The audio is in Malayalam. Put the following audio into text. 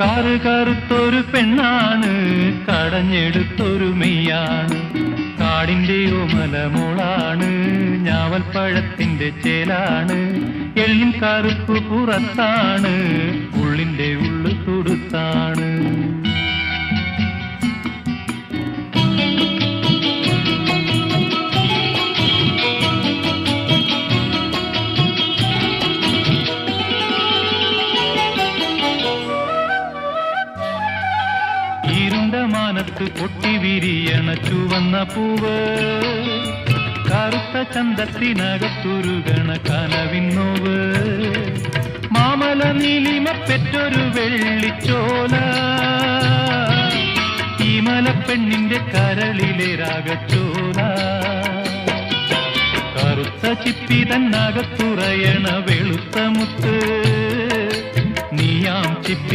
കാറ് കറുത്തൊരു പെണ്ണാണ് കടഞ്ഞെടുത്തൊരു മെയ്യാണ്. കാടിന്റെ ഓമലമോളാണ് ഞാവൽപ്പഴത്തിന്റെ ചേലാണ്. എള്ളിൻ കറുപ്പ് പുറത്താണ് ഉള്ളിന്റെ മാനത്ത് പൊട്ടി വിരിയണ ചുവന്ന പൂവ്. കറുത്ത ചന്തത്തിനകത്തുരുകണ കനവിന്നോവ് മാമല നീലിമ പെറ്റൊരു വെള്ളിച്ചോല. ഈ മലപ്പെണ്ണിന്റെ കരളിലെ രാഗച്ചോല. കറുത്ത ചിപ്പി തന്നകത്തുറയണ വെളുത്ത മുത്ത്. നീയാം ചിപ്പി